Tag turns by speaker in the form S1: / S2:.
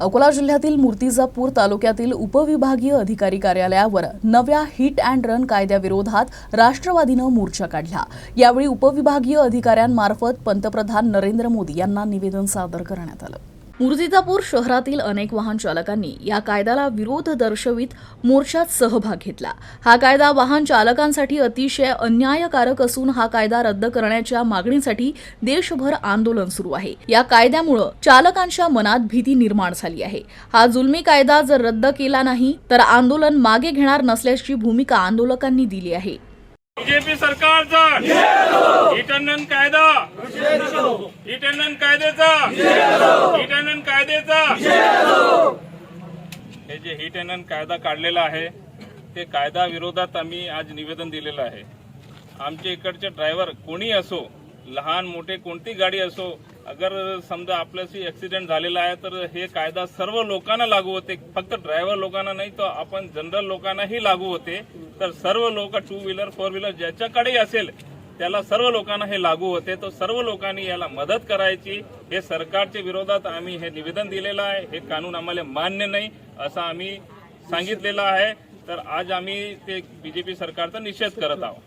S1: अकोला जिल्ह्यातील मूर्तिजापूर तालुक्यातील उपविभागीय अधिकारी कार्यालयावर नव्या हिट अँड रन कायद्याविरोधात राष्ट्रवादीनं मोर्चा काढला. यावेळी उपविभागीय अधिकाऱ्यांमार्फत पंतप्रधान नरेंद्र मोदी यांना निवेदन सादर करण्यात आलं. मूर्तिजापूर शहरातील अनेक वाहन चालकांनी या कायद्याला विरोध दर्शवित मोर्चात सहभाग घेतला. हा कायदा वाहन चालकांसाठी अतिशय अन्यायकारक असून हा कायदा रद्द करण्याच्या मागणीसाठी देशभर आंदोलन सुरू आहे. या कायद्यामुळं चालकांच्या मनात भीती निर्माण झाली आहे. हा जुलमी कायदा जर रद्द केला नाही तर आंदोलन मागे घेणार नसल्याची भूमिका आंदोलकांनी दिली आहे.
S2: बीजेपी सरकारचा कायदा इटनन कायद्याचा. इटनन कायद्याचा. हे जे हिट अँड कायदा काढलेला आहे ते कायदा विरोधात आम्ही आज निवेदन दिलेलं आहे. आमच्या इकडचे ड्रायव्हर कोणी असो लहान मोठे कोणती गाडी असो अगर समजा आपल्याशी ऍक्सिडेंट झालेला आहे तर हे कायदा सर्व लोकांना लागू होते. फक्त ड्रायव्हर लोकांना नाही तर आपण जनरल लोकांनाही लागू होते. तर सर्व लोक टू व्हीलर फोर व्हीलर ज्याच्याकडेही असेल त्याला सर्व लोकांना हे लागू होते. तर सर्व लोकांनी याला मदत करायची. हे सरकारच्या विरोधात आम्ही हे निवेदन दिलेलं आहे. हे कानून आम्हाला मान्य नाही असं आम्ही सांगितलेलं आहे. तर आज आम्ही ते बीजेपी सरकारचा निषेध करत आहोत.